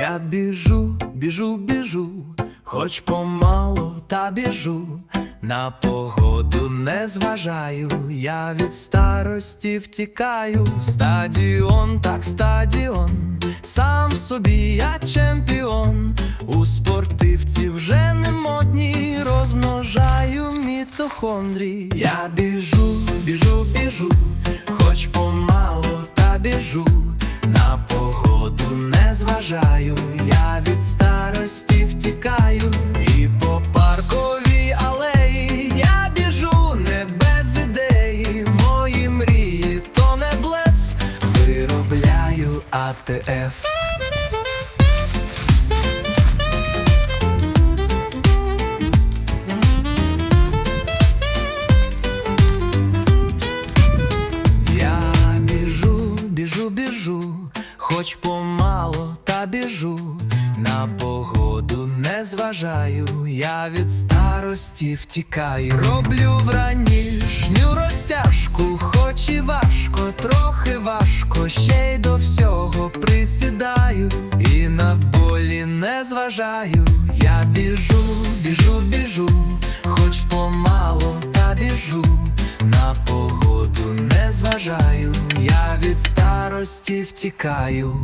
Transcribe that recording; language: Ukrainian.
Я біжу, біжу, біжу, хоч помало та біжу, на погоду не зважаю, я від старості втікаю, стадіон, так стадіон, сам собі я чемпіон, у спортивці вже не модні, розмножаю мітохондрії. Я біжу, біжу, біжу. На погоду не зважаю, я від старості втікаю, і по парковій алеї я біжу не без ідеї, мої мрії то не блеф, виробляю АТФ. Хоч помало та біжу, на погоду не зважаю, я від старості втікаю. Роблю вранішню розтяжку, хоч і важко, трохи важко, ще й до всього присідаю, і на болі не зважаю. Я біжу, біжу, біжу, хоч помало та біжу. На погоду не зважаю, я від старості втікаю.